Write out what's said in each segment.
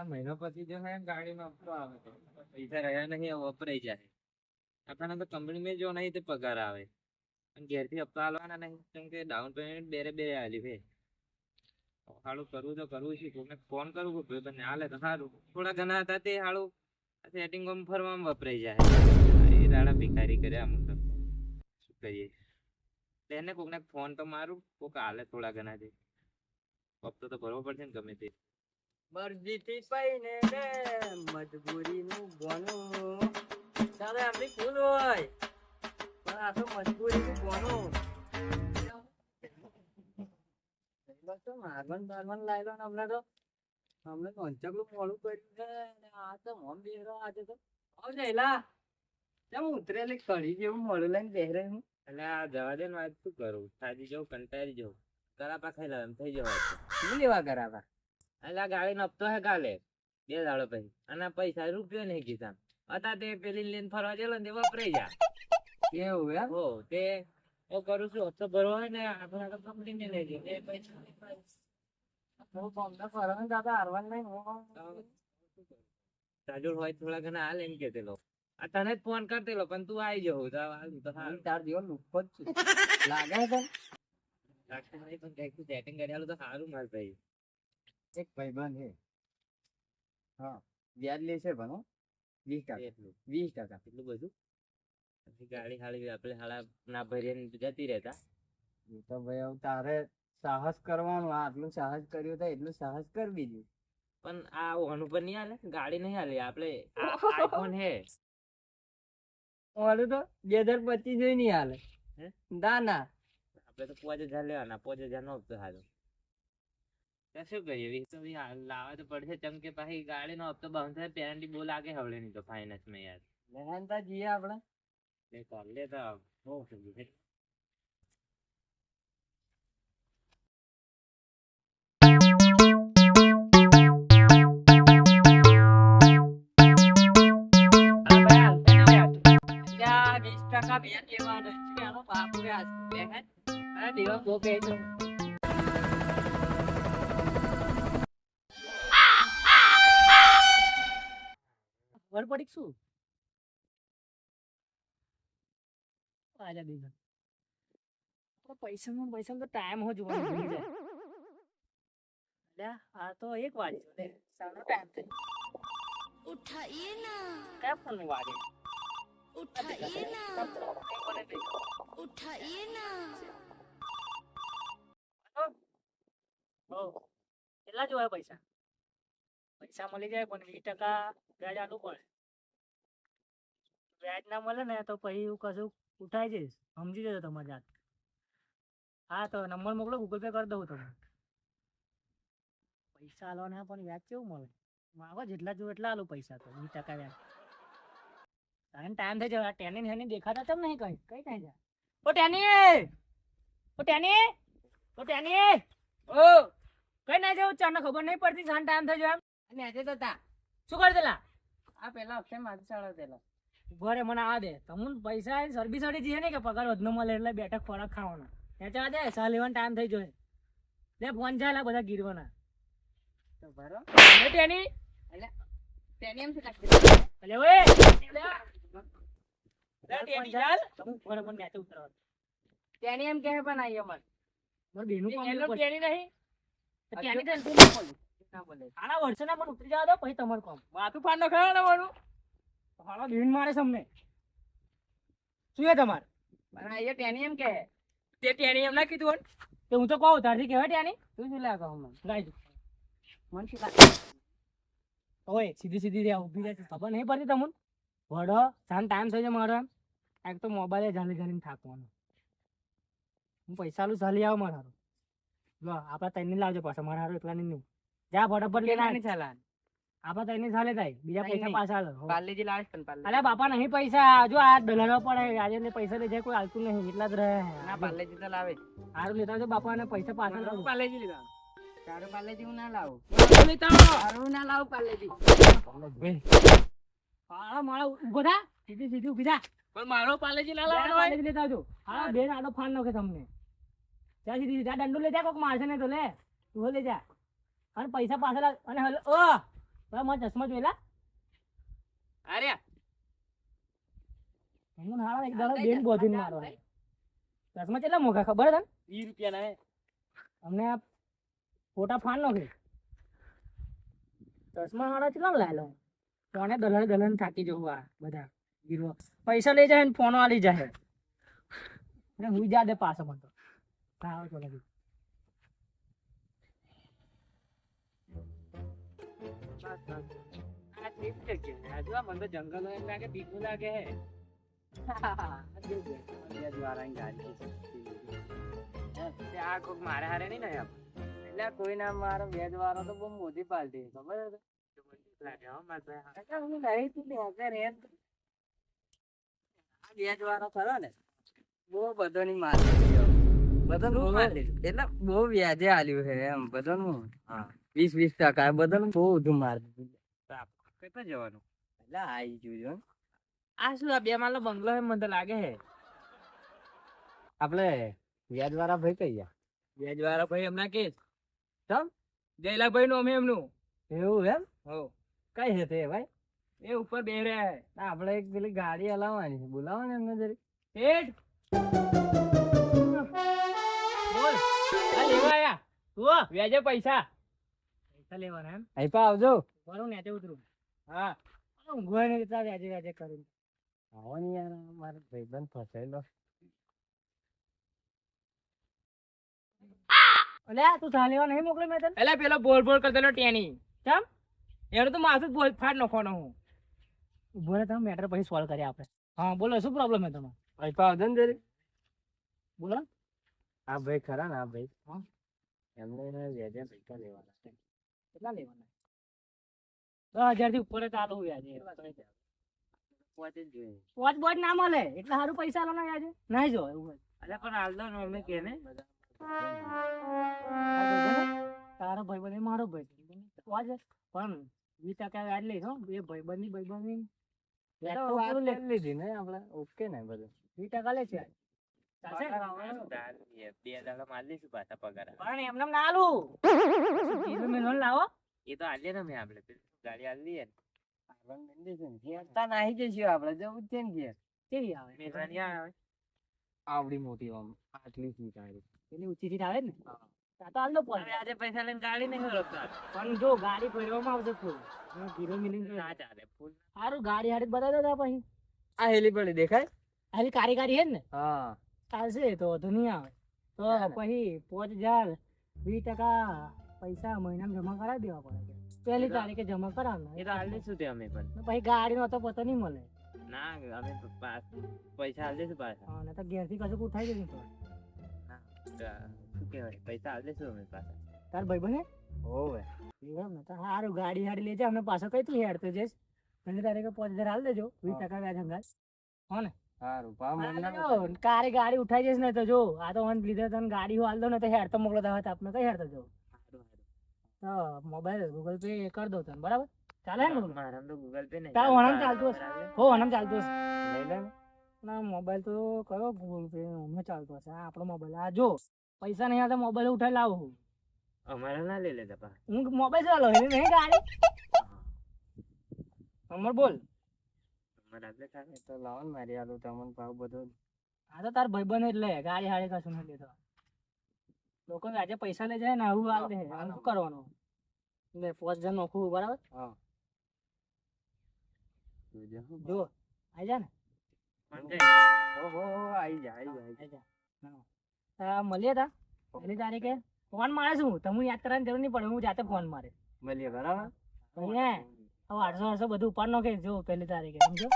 આ મહિનો પછી જો એમ ગાડીમાં હપ્તો આવે તો. પૈસા રહ્યા નહીં વપરાઈ જાય. આપણને તો કંપનીમાં જો નહીં તે પગાર આવે. અને ઘેરથી હપ્તા આલવાના નહીં, કેમ કે ડાઉન પેમેન્ટ બેરે બેરે આલ્યું છે. હાલું કરવું તો કરવું છે, કોકને ફોન કરું કે ભાઈ બંને હાલે તો સારું થોડા ઘણા હતા તે હાલું સેટિંગ ફરવામાં વપરાઈ જાય. એ દાડા ભિખારી કર્યા અમુક તો. શું કરીએ? એને કોકને ફોન તો મારું, કોક હાલે થોડા ઘણા જે હપ્તો તો ભરવો પડશે ને ગમે તે. મરજીથી પૈને રે મજબૂરીનું બોનું. તારે આપણી ભૂલ હોય પણ આ તો મજબૂરીનું બોનું. તો લાયલો ને હમણાં તો. હમણાં મોડું કર્યું છે આ તો મોમ બેહરો આજે તો. આવ કેમ ઉતરેલી કઢી જેવું મોડું લઈને બેહરે હું? એટલે આ જવા દે ને આજ શું કરું? થાકી જવું કંટાળી જાઉં. કરાપા ખાઈ એમ થઈ જવાય. શું લેવા કરાવા એટલે ગાડી ગાડીનો હપ્તો હે કાલે. બે દાડો પછી. અને પૈસા રૂપિયો નહીં કીધા. હતા તે પેલી લઈને ફરવા ગયેલો ને તે વપરાઈ જા એવું હે હો તે હું કરું છું. હપ્તો ભરવો હોય ને આપણે કંપનીને લઈ જઈએ એ પૈસા. હું બોમ્બે ફરવાનું દાદા હારવાનું નહીં હું સાજુડ હોય થોડા ઘણા હાલ એમ કેતેલો આ તને જ ફોન કરતેલો પણ તું આવી જવું. તો તાર જેવો લુખો જ છું. લાગે છે? પણ કંઈક સેટિંગ કરી આલું તો સારું માર ભાઈ. એક ભાઈબંધ છે. હા વ્યાજ લે છે ભણો વીસ ટકા એટલું વીસ ટકા એટલું બધું? પછી ગાડી હાળી આપણે હાળા ના ભરીએ જતી રહેતા. એ તો ભાઈ હવે તારે સાહસ કરવાનું આટલું સાહસ કર્યું તો એટલું સાહસ કર બીજું. પણ આ ઓન ઉપર નહીં હાલે? ગાડી નહીં હાલે? આપણે આઈફોન હે ઓલું તો બે હજાર પચીસ જોઈ નહીં હાલે? ના ના. આપણે તો પાંચ હજાર લેવાના પાંચ હજાર નો હપ્તો હાલો. શું કરીએ? વીસ તો લાવવા તો પડશે ચમ કે પછી ગાડીનો હપ્તો બંધ થાય પેરેન્ટી બહુ લાગે હવડે નહીં તો ફાઇનાન્સમાં યાર. લેવાનતા જઈએ આપણે. લે કર લે તો બહુ સમજી ગયું. ટકા બે દેવાના છે. આનો બાપુ વ્યાજ બે હે. દેવા બહુ કહે ખબર પડી શું? ઉઠાઈએ ના કયા પૈસા? પૈસા મળી જાય પણ વીસ ટકા વ્યાજ આલું પડે. વ્યાજ ના મળે ને તો પછી કશું ઉઠાઈ જઈશ. સમજી જજો તમારી જાત હા, તો નંબર મોકલો ગૂગલ પે કરી દઉં તમને. પૈસા આલવાના પણ વ્યાજ કેવું મળે? માગો જેટલા જો એટલા આલું પૈસા તો, વીસ ટકા વ્યાજ. તારે ટાઈમ થઈ જાય ટેની હેની દેખાતા તમને કઈ. કઈ કઈ જાય. ઓ ટેની ઓ ટેની ઓ ટેની ઓ! કઈ ના જવું ચાને ખબર નહીં પડતી સાન ટાઈમ થઈ જાય અને આજે તો તા. શું કરી દેલા? આ પેલા અક્ષય માથે ચડાવેલો ઊભો રે મને આ દે. તમને પૈસા સર્વિસ અડી જઈએ ને કે પગાર વધનો મળે એટલે બેઠક ખોરાક ખાવાનો. ત્યાં આ દે સા લેવાનો ટાઈમ થઈ જાય લે ફોન ચાલે બધા ગીરવાના. તો ભરો. તેની એમ નાખી દીધું. અલે ઓએ લે. લે ટેની ચાલ. તમે ઊભો રે મને મેચે ઉતરવા તેની એમ કહે પણ આઈ અમાર. મારે બેનું કામ એનો નહીં તેની નહીં. તો તો ના બોલે? આના વર્ષો પણ ઉતરી જવા દો પછી તમારું કામ. માથું પાડનો ખરા ને મારું હાલો બીન મારે સમને શું છે તમારે? પણ એ ટેની એમ કે. તે ટેની એમ ના કીધું હોય તો હું તો કહું તારથી કહેવાય ટેની તું શું લાગો મને? ગાઈ દઉં. મને શું લાગે? ઓય સીધી સીધી રે ઊભી રહે ખબર નહીં પડતી તમને? વડો સાન ટાઈમ થઈ જાય મારો એમ. એક તો મોબાઈલ જાલી જાલીને થાકવાનો. હું પૈસા લું ઝાલી આવો મારા. લો આપડા તઈને લાવજો પાછા. મારા હારું એકલા નહીં જા ફટાફટ લઈને. ચાલા આપડા તઈને ઝાલે થાય. બીજા પૈસા પાછા. પાર્લેજી લાવે પણ પાર્લે. અલ્યા બાપા નહીં પૈસા. જો આ દલાલો પડે આજે ને પૈસા લઈ જાય કોઈ આલતું નહીં. એટલા જ રહે. ના પાર્લેજી તો લાવે. હારું લેતા જો બાપા ને પૈસા પાછા લાવો. પાર્લેજી લીધા. તારું પાર્લેજી હું ના લાવું. લેતા હારું ના લાવું પાર્લેજી હા મારો ઊભો થા. સીધી સીધી ઊભી થા. પણ મારો પાર્લેજી ના લાવવાનો હોય. લેતા જો હા બેન આડો ફાન નાખે તમને. ત્યાં સીધી સીધા. દંડો જા કોક મારશે ને તો લે. તું લઈ જા. અને પૈસા પાછા અને હલ ઓ! બરાબર મારા ચશ્મા જોયેલા અરે હું હારા એક દાડો બેન બોધીને મારવાનો. ચશ્મા કેટલા મોઘા ખબર છે? તને? વીસ રૂપિયા ના અમને આ ફોટા ફાડ કે ચશ્મા હારા કેટલા લાયેલો? ફોને દલન દલન થાકી જવું આ બધા હીરો. પૈસા લઈ જાય ને ફોનો આલી જાય. અને હું જા દે પાછો મને તો. હા ચલો હારે નહીં ને એટલે કોઈ ના મારો બે વાળો તો બહુ મોટી પાર્ટી ખબર છે. હું ખરો ને બહુ બધોની માર બધાનું. એટલે બહુ વ્યાજે આલ્યું છે એમ બધાનું વીસ વીસ ટકા બધાનું બહુ બધું માર. દીધું જવાનું? એટલે આવી ગયું આ શું આ બે બંગલો મને લાગે આપણે વ્યાજ વાળા ભાઈ કઈ ગયા? વ્યાજ વાળા ભાઈ એમના કેસ ચમ? જયલાભાઈ નું અમે એમનું. એવું એમ? હો. કઈ છે તે ભાઈ? એ ઉપર બે રહ્યા આપણે એક પેલી ગાડી હલાવવાની છે. બોલાવો ને એમને જરી હેડ. તું વ્યાજે પૈસા. પૈસા લેવાના એમ? અહીં પા આવજો. બરોબર નેચે ઉતરું. હા. ઊંઘવા ને કેટલા વ્યાજે વ્યાજે કરું? આવો ને યાર મારો ભાઈબંધ ફસાયેલો. અલ્યા તું સાલેવા નહીં મોકલ્યો મેં તને? એટલે પેલો બોલ બોલ કરતો ટેની. ચમ? એનો તો માથું બોલ ફાટ નખવાનો હું. ઊભો રહે તમે મેટર પછી સોલ્વ કરીએ આપણે. હા બોલો શું પ્રોબ્લેમ હે તમારે? અહીં પાવ આવજો ને બોલો. આ ભાઈ ખરા ને હા ભાઈ. હા. એમને વ્યાજે પૈસા લેવાના છે. કેટલા લેવાના? દસ હજારથી ઉપર ચાલુ વ્યાજે પોચ બોચ ના મળે. એટલે સારું પૈસા લો યાજે વ્યાજે નહીં જો એવું. અલ્યા પણ હાલ દો ને કે ને. તારો ભાઈ બને મારો ભાઈ પોચ પણ વીસ ટકા વ્યાજ લઈશ હો. બે ભાઈ બંધ ભાઈ બંધ એ લીધી ને આપડે ઓકે ને બધું. વીસ ટકા લે છે. બે દાડા માર લઈશું પાછા પગાર. પણ એમને ના આલું. મેં લોન લાવો. એ તો આલીએ ને મેં આપણે ગાડી આલી ને આપણને લઈ જઈશું ને. ઘેર તાન આઈ જઈશું આપણે જવું જ છે ને ઘેર. કેવી આવે? મેઘાણી આવે. આવડી મોટી આમ આટલી સીટ આવે પેલી ઊંચી સીટ આવે ને? આ તો હાલ દો હવે આજે પૈસા લઈને ગાડી નહીં રોકતા. પણ જો ગાડી ફેરવામાં આવશે ફૂલ ધીરો મિલિંગ ના ચાલે ફૂલ. સારું ગાડી હાડી બતાવી દો પછી. આ હેલી પડી દેખાય? હાલી કારી છે ને? હા. ચાલશે તો વધુ નહીં આવે. તો ના, ના. પછી પાંચ હજાર વીસ ટકા પૈસા મહિનામાં જમા કરાવી દેવા પડે પહેલી તારીખે જમા એ તો હાલ શું તે અમે પણ. ને પછી ગાડીનો તો પતો નહીં મળે. ના અમે પાસ- પૈસા હાલ દઈશું પાછા. હા ને તો ઘેરથી કશું ઉઠાઈ દેશું શું કહેવાય? પૈસા હાલ દેશું અમે પાછા. તાર ભાઈ બને હોવે ને? તો સારું ગાડી હાડી લેજે. અમને પાછો કઈ તું હેડતો જઈશ. પહેલી તારીખે પાંચ હજાર હાલ દેજો. વીસ હા. ટકા વ્યાજ અંગાત. સારું પા મને કારે ગાડી ઉઠાઈ જઈશ ને તો જો આ તો મને લીધે તને ગાડી હાલ દો ને તો હેડ તો મોકલો તો આપને કઈ હેર તો જો. તો મોબાઈલ ગૂગલ પે કરી દો તને બરાબર? ચાલે ને? તો ગૂગલ પે નહીં તારું ચાલતું. ચાલતું હશે? હો આનંદ ચાલતું હશે. લઈ લે. ના મોબાઈલ તો કયો ગૂગલ પે હમણાં ચાલતો હશે. આ આપણો મોબાઈલ આ જો પૈસા નહીં આવતા મોબાઈલ ઉઠાઈ લાવો હું. અમારે ના લઈ લેતા હું મોબાઈલ ચાલો નહીં ગાડી? અમર બોલ અમારે આગળ ચાલે. એ તો લાવો ને મારી આલુ તમને ભાવ બધો આ તો તાર ભાઈબંધ એટલે ગાડી હાડી કશું નથી લેતો. લોકો આજે પૈસા લઈ જાય ને આવું હાલ શું કરવાનું? એટલે પાંચ હજાર નોખું બરાબર? હા. જો આઈ જા ને. ઓહો આઈ જા આઈ જા આઈ જા. આઈ જા. હા. આ મળીએ તા. એની તારીખે. ફોન મારે છું તમે યાદ કરવાની જરૂર નહીં પડે હું જાતે ફોન મારે. મળીએ બરાબર? હવે આઠસો આઠસો બધું ઉપાડ નાખે જો પહેલી તારીખે સમજો?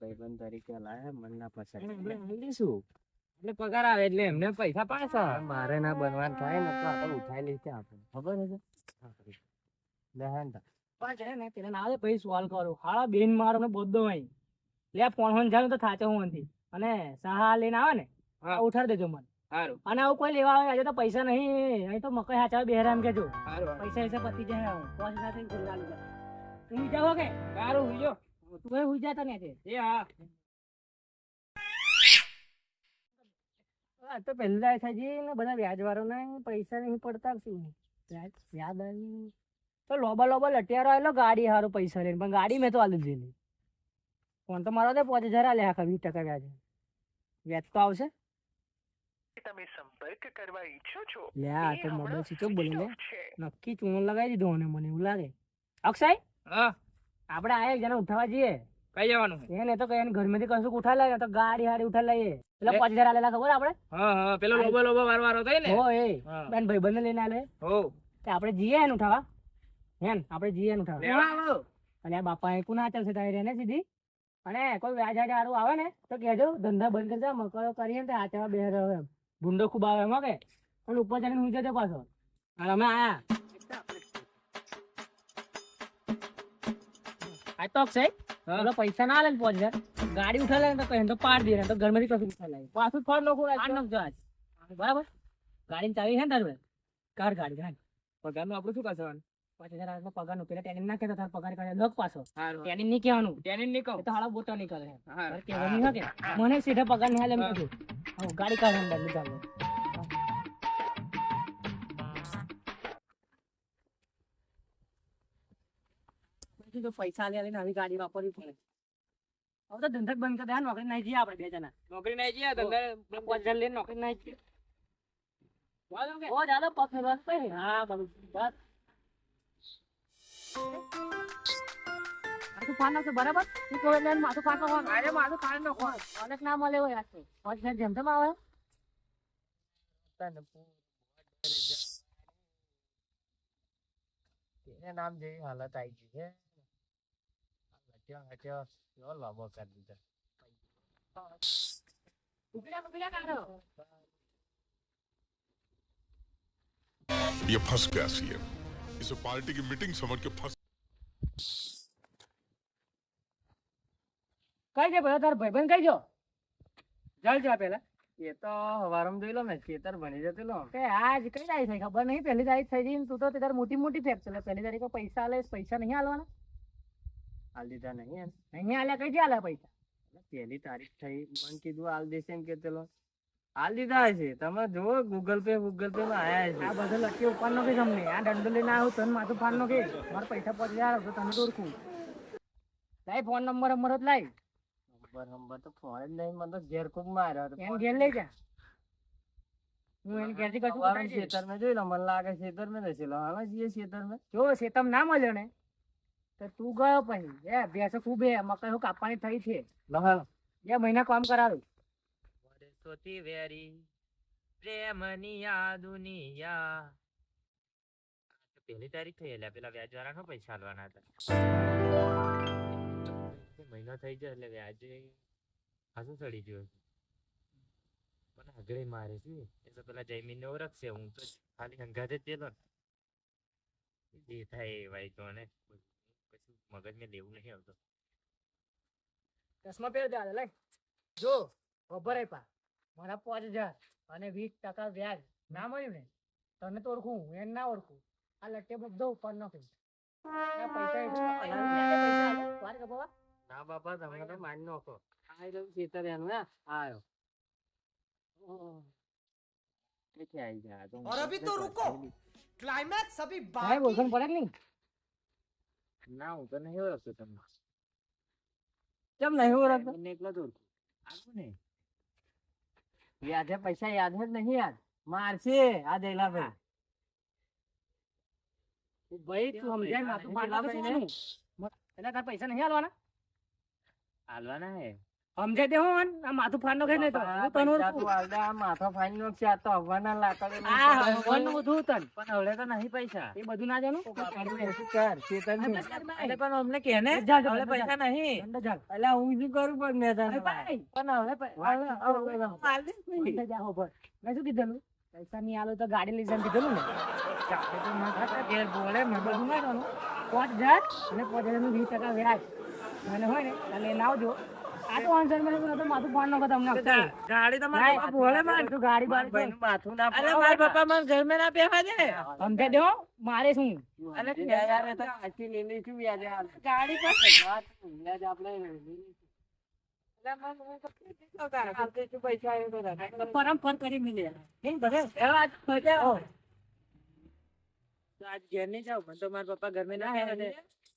ભાઈબંધ તરીકે લાયા મન ના પસંદ આપણે એટલે પગાર આવે એટલે એમને પૈસા પાછા. મારે ના બનવાનું થાય ને તો આપણે ઉઠાઈ લઈશું આપણે ખબર છે લે તા. પણ છે ને પેલા ના આવે પછી સોલ્વ કરું. હાળા બેન મારો ને બોધ દો અહીં. લે ફોન ફોન ચાલુ તો થાચો હું નથી અને સહા લઈને આવે ને હા. ઉઠાડી દેજો મને. સારું અને આવું કોઈ લેવા આવે આજે તો પૈસા નહીં. અહીં તો મકાઈ હાચા બેહરામ કેજો પૈસા પૈસા પતી જાય. પાંચ હજાર થઈને આવી તું હુઈ જાવ કે? સારું બીજો તું એ હુઈ જાતા ને આજે એ હા. આ તો પહેલા થાય છે ને બધા વ્યાજ ને પૈસા નહીં પડતા શું? વ્યાજ વ્યાજ આવી તો લોબા લોબા લટિયારો આવેલો ગાડી સારું પૈસા લઈને. પણ ગાડી મેં તો આલી દીધી. ફોન તો મારો દે પાંચ હજાર આલે આખા વીસ ટકા વ્યાજ. વ્યાજ તો આવશે. તમે સંપર્ક કરવા ઈચ્છો છો લે આ તો મોબાઈલ સ્વિચ ઓફ બોલે લે. નક્કી ચૂનો લગાવી દીધો અને મને એવું લાગે. અક્ષય? હા. આપણે આ એક જણા ઉઠાવવા જઈએ. કઈ જવાનું છે? એને તો કઈ ઘરમાંથી કશું ઉઠાવી લાવે તો ગાડી હારી ઉઠાવી લઈએ. પેલા. પાંચ હજાર આલેલા ખબર આપણે? હા હા પેલો લોબો લોબો વાર વાર હતો ને? હો એ. બેન ભાઈ બંને લઈને આલે. હો. તે આપણે જઈએ એને ઉઠાવા. હેન આપણે જઈએ એને ઉઠાવા. લેવા આવો. અને આ બાપા એ કુના ચાલશે તારી એને સીધી? અને કોઈ વ્યાજ હારું આવે ને તો કહેજો ધંધા બંધ કરજો મકરો કરીએ ને તો આચવા બે રહ્યો એમ. ભૂંડો ખૂબ આવે એમાં હો કે? અને ઉપર ચડીને ઊંચો જજો પાછો. અને અમે આયા. આ તો છે. હા. પૈસા ના લે ને પાંચ ગાડી ઉઠા લે ને તો કહે તો પાડ દે તો ઘરમાંથી કશું ઉઠા લાગે. પાછું ફળ નો પાડ નાખજો આજ. બરાબર. ગાડીની ચાવી છે ને તારે કાર ગાડી ગાડી પગારનું આપણું શું કરવાનું પાંચ હજાર પગારનું પેલા ટેનિંગ ના કહેતો તાર પગાર કરે. લગ પાછો. હારું. નહીં કહેવાનું. ટેનિન નહીં કહું. તો હાડા બોટા નહીં કરે કહેવાનું નહીં કે મને સીધા પગાર નહીં હાલે એમ કીધું. ગાડી કાઢ અંદર પૈસા લે લઈને આવી ગાડી વાપરવી પડે. હવે તો ધંધક બંધ કરી દે. નોકરી નહીં જઈએ આપણે બે જણા. નોકરી નહીં જઈએ ધંધા પાંચ લઈને નોકરી નહીં જઈએ ઓ પગ ફેરવા. હા બસ માથું ફાડ નાખજો બરાબર તું કોઈ લઈને માથું ફાડ નાખો અરે માથું ફાડ નાખો અનેક ના મળે હોય યાર પાંચ હજાર જેમ તેમ આવે એને નામ જેવી હાલત આવી ગઈ છે હટ્યો હટ્યો કેવો લાંબો કરી દીધો ઉભી ઉભી કાઢો ये फंस गया सीएम इसे पार्टी की मीटिंग समझ के फंस કઈ છે પેલા તાર ભાઈબંધ કઈ જો જલ જા પેલા એ તો હવારમાં જોઈ લો ને ખેતર ભણી જતો કે આજ કઈ તારીખ થઈ ખબર નહીં પહેલી તારીખ થઈ ગઈ ને તું તો તે તાર મોટી મોટી ફેક છે પહેલી તારીખે પૈસા આલે પૈસા નહીં આલવાના હાલ દીધા નહીં એમ અહીંયા આલ્યા કઈ આલ્યા પૈસા પહેલી તારીખ થઈ મને કીધું હાલ દેશે એમ કેતેલો હાલ દીધા છે. તમે જુઓ ગૂગલ પે ગૂગલ પે માં આયા આ બધું લખી ઉપર નો કે તમને. આ દંડો લઈને આવું તને માથું ફાન નો કે મારા પૈસા પહોંચી જાય તો તમે ઓળખું લાઈ ફોન નંબર અમર જ લાઈ નંબર નંબર તો ફોન જ નહીં મને તો ઘેર ખૂબ માર્યો એને ઘેર લઈ જા. હું એને ઘેરથી કશું હવારમાં ઉઠાઈ દઈશ. ખેતરમાં જોઈ લો મને લાગે ખેતર મેં રહેશે લો હવે જઈએ ખેતરમાં જો શેતમ ના મળ્યો ને તો તું ગયો પછી. એ ભેંસો ખૂબ હે મકાઈ કાપવાની થઈ છે. લો હાલો. બે મહિના કામ કરાવું વર્ષોથી વેરી, પ્રેમની આ દુનિયા પહેલી તારીખ થઈ એટલે પેલા વ્યાજ વાળા પૈસા આલવાના હતા. મહિનો થઈ જાય એટલે વ્યાજ ખાસું ચડી ગયું મને આગળ મારે છે. એ તો પેલા જયમીન ને ઓળખશે. હું તો ખાલી હંગાતે જ ને. જે થાય એ ભાઈ તો ને કશું મગજમાં લેવું નહીં આવતો. ચશ્મા પહેર દે લઈ જો, ખબર પા. મારા પાંચ હજાર અને વીસ ટકા વ્યાજ ના મળ્યું ને તને તો ઓળખું એને ના ઓળખું આ લટ્ટે બધો ઉપર નાખું આ પૈસા એટલે પૈસા આલો. વારે કપાવા? ના બાપા તમે તો મારી નાખો આ રહ્યું ખેતર એનું હે આ આવ્યો ક્યાંથી આવી ગયા આ તો और अभी तो रुको क्लाइमैक्स अभी ભાઈ बाकी ઓળખાણ પડે કે નહીં ના હું તો નહીં ઓળખતો તમને કેમ નહીં ઓળખતો જયમીનને એકલો જ ઓળખું આગળ ને હે પૈસા યાદ જ નહીં યાદ? મારશે. આ દેલા ભાઈ. ભાઈ તું સમજાય તું મારલા ભાઈ? એટલે તાર પૈસા નહીં આલવાના હાલવાના હે. સમજાય દે હું આ માથું ફાડ નાખે નહીં તો હું તને તું આ માથો ફાડી નાખશે આ તો હવાના લાકડે આ. હવાનું બધું તન પણ હવે તો નહીં પૈસા એ બધું ના જાણું એસી કર ખેતરની. એટલે પણ અમને કે ને હવે પૈસા નહીં. અલા હું શું કરું પણ મેં તને પણ હવે પ- વાત હવે- તો હવે- કરો. માર દે ભાઈ. અંદર જા, હોભળ. મેં શું કીધેલું પૈસા નહીં આલો તો ગાડી લઈ જાન કીધેલું ને તો ના ઘેર બોલે મેં બધું ના કરવાનું. પાંચ હજાર અને પાંચ હજારનું વીસ ટકા વ્યાજ મને હોય ને તો લઈને આવજો આ તો તો મારા પપ્પા મને ના મારે શું? અરે યાર તો આખી લીલી છું તો મારા પપ્પા ઘર ના હે